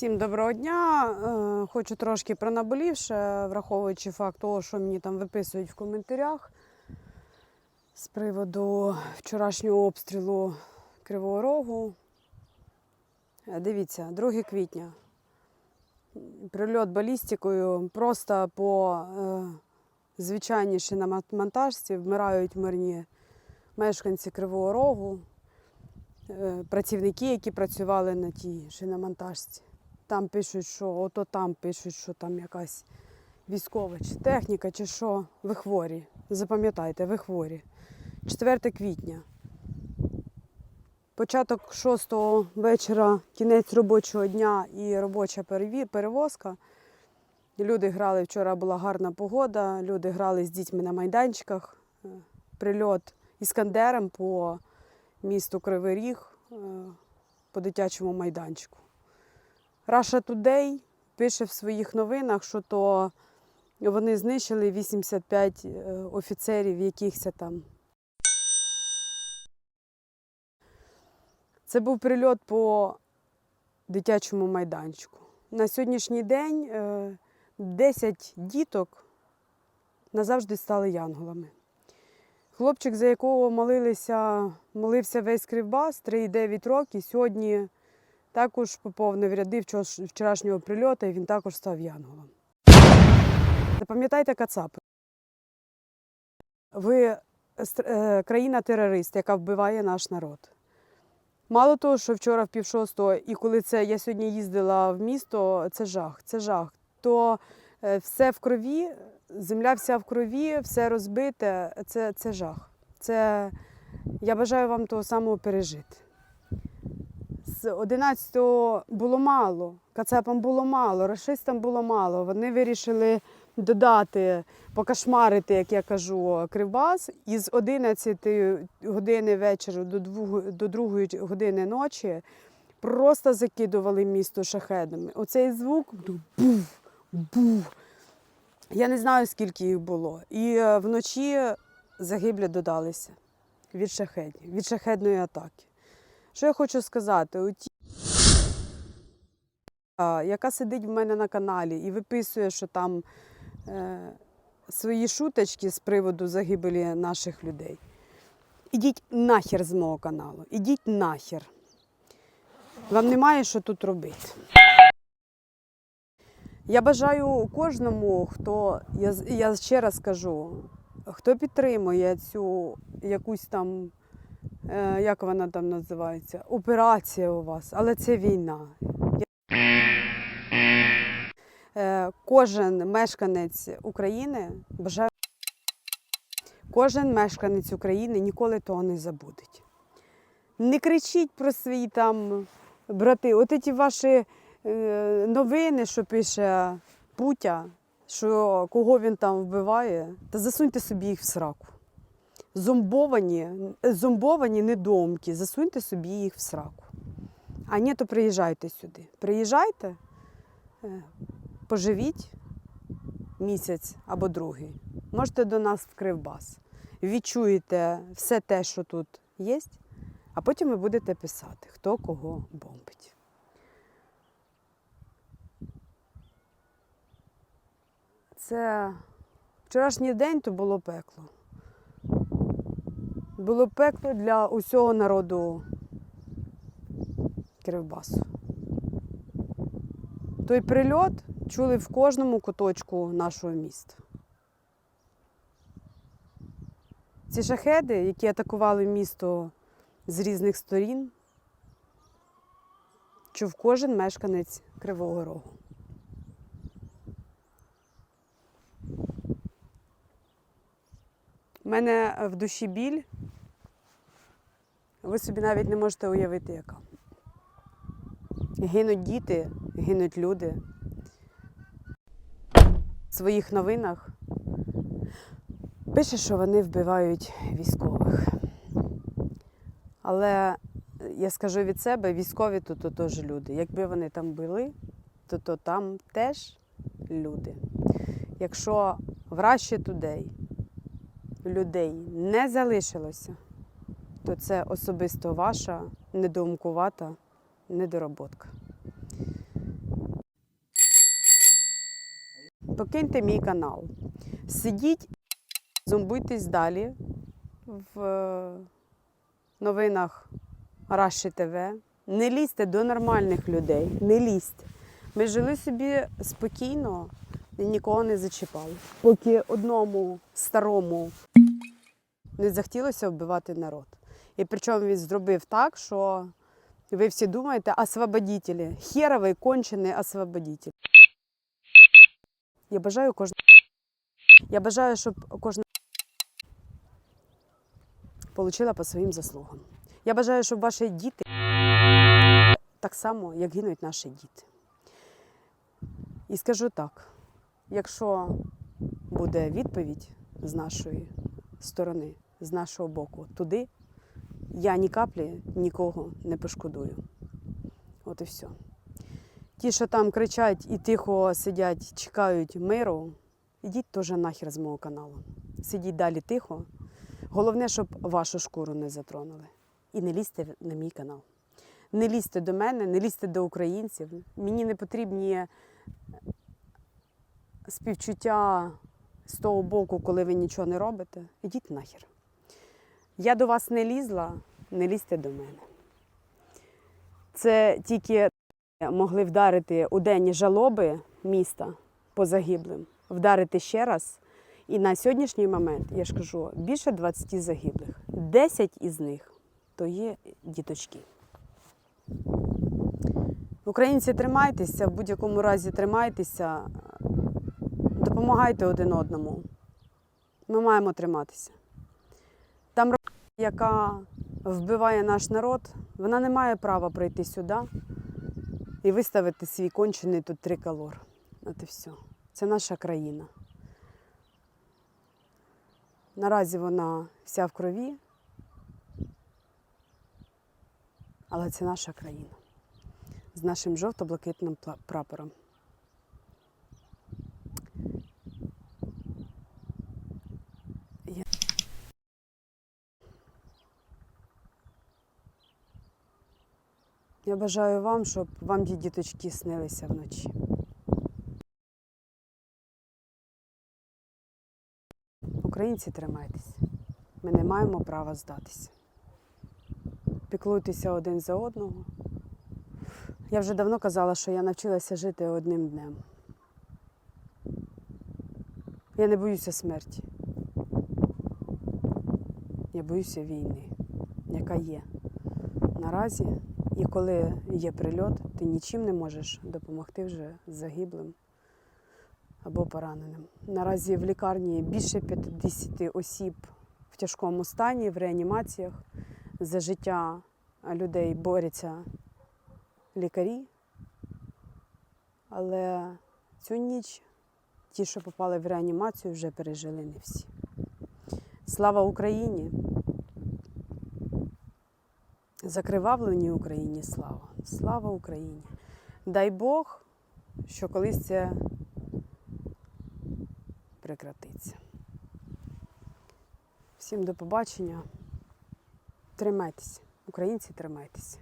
Всім доброго дня. Е, Хочу трошки про наболівше, враховуючи факт того, що мені там виписують в коментарях з приводу вчорашнього обстрілу Кривого Рогу. Е, Дивіться, 2 квітня. Прильот балістикою просто по е, звичайній шиномонтажці вмирають мирні мешканці Кривого Рогу, е, працівники, які працювали на тій шиномонтажці. Там пишуть, що ото там пишуть, що там якась військова чи техніка, чи що. Ви хворі. Запам'ятайте, ви хворі. 4 квітня. Початок 6 вечора, кінець робочого дня і робоча перевозка. Люди грали, вчора була гарна погода, люди грали з дітьми на майданчиках. Е, Прильот іскандером по місту Кривий Ріг, е, по дитячому майданчику. Russia Today пише в своїх новинах, що то вони знищили 85 е, офіцерів якихось там. Це був прильот по дитячому майданчику. На сьогоднішній день е, 10 діток назавжди стали янголами. Хлопчик, за якого молилися, молився весь Кривбас, 3,9 років, сьогодні також поповнив ряди вчора- вчорашнього прильоту, і він також став янголом. Запам'ятайте Кацапи. Ви е, країна-терорист, яка вбиває наш народ. Мало того, що вчора в пів шостого, і коли це я сьогодні їздила в місто, це жах, це жах. То е, все в крові, земля вся в крові, все розбите, це, це жах. Це я бажаю вам того самого пережити. З 11-го було мало, кацапам було мало, расистам було мало. Вони вирішили додати, покашмарити, як я кажу, кривбас. І з 11 години вечора до 2, до 2 години ночі просто закидували місто шахедами. Оцей звук був, був. Я не знаю, скільки їх було. І е, вночі загиблі додалися від шахедів, від шахедної атаки. Що я хочу сказати? У ті, яка сидить в мене на каналі і виписує, що там е, свої шуточки з приводу загибелі наших людей. Ідіть нахер з мого каналу. Ідіть нахер. Вам немає що тут робити. Я бажаю кожному, хто, я, я ще раз кажу, хто підтримує цю якусь там, як вона там називається, операція у вас, але це війна. Е, Кожен мешканець України бажаю, кожен мешканець України ніколи того не забудеть. Не кричіть про свої там брати. От ці ваші е, новини, що пише Путя, що кого він там вбиває, та засуньте собі їх в сраку. Зомбовані, зомбовані недомки, засуньте собі їх в сраку. А ні, то приїжджайте сюди. Приїжджайте, е, поживіть місяць або другий. Можете до нас в Кривбас. Відчуєте все те, що тут є, а потім ви будете писати, хто кого бомбить. Це вчорашній день то було пекло. Було пекло для усього народу Кривбасу. Той прильот чули в кожному куточку нашого міста. Ці шахеди, які атакували місто з різних сторін, чув кожен мешканець Кривого Рогу. У мене в душі біль. Ви собі навіть не можете уявити, яка. Гинуть діти, гинуть люди. В своїх новинах пише, що вони вбивають військових. Але я скажу від себе, військові то, то теж люди. Якби вони там були, то, то там теж люди. Якщо в Раші Today людей не залишилося, то це особисто ваша недоумкувата недороботка. покиньте мій канал. Сидіть, зомбуйтесь далі в е, новинах Раші ТВ. Не лізьте до нормальних людей, не лізьте. Ми жили собі спокійно і нікого не зачіпали. Поки одному старому не захотілося вбивати народ. І причому він зробив так, що ви всі думаєте, освободителі, херовий кончений освободитель. Я бажаю кожного. Я бажаю, щоб кожна отримала по своїм заслугам. Я бажаю, щоб ваші діти так само, як гинуть наші діти. І скажу так: якщо буде відповідь з нашої сторони, з нашого боку, туди, я ні каплі нікого не пошкодую. От і все. Ті, що там кричать і тихо сидять, чекають миру, ідіть теж нахер з мого каналу. Сидіть далі тихо. Головне, щоб вашу шкуру не затронули. І не лізьте на мій канал. Не лізьте до мене, не лізьте до українців. Мені не потрібні співчуття з того боку, коли ви нічого не робите. Ідіть нахер. Я до вас не лізла, не лізьте до мене. Це тільки могли вдарити у день жалоби міста по загиблим, вдарити ще раз. І на сьогоднішній момент, я ж кажу, більше 20 загиблих. 10 із них то є діточки. Українці, тримайтеся, в будь-якому разі тримайтеся, допомагайте один одному. Ми маємо триматися. Яка вбиває наш народ, вона не має права прийти сюди і виставити свій кончений тут триколор. От і все. Це наша країна. Наразі вона вся в крові, але це наша країна з нашим жовто-блакитним прапором. Я- Я бажаю вам, щоб вам ті діточки снилися вночі. Українці, тримайтесь. Ми не маємо права здатися. Піклуйтеся один за одного. Я вже давно казала, що я навчилася жити одним днем. Я не боюся смерті. Я боюся війни, яка є наразі. І коли є прильот, ти нічим не можеш допомогти вже загиблим або пораненим. Наразі в лікарні більше 50 осіб в тяжкому стані, в реанімаціях. За життя людей борються лікарі. Але цю ніч ті, що попали в реанімацію, вже пережили не всі. Слава Україні! Закривавленій Україні слава! Слава Україні! Дай Бог, що колись це прекратиться. Всім до побачення. Тримайтеся, українці, тримайтеся.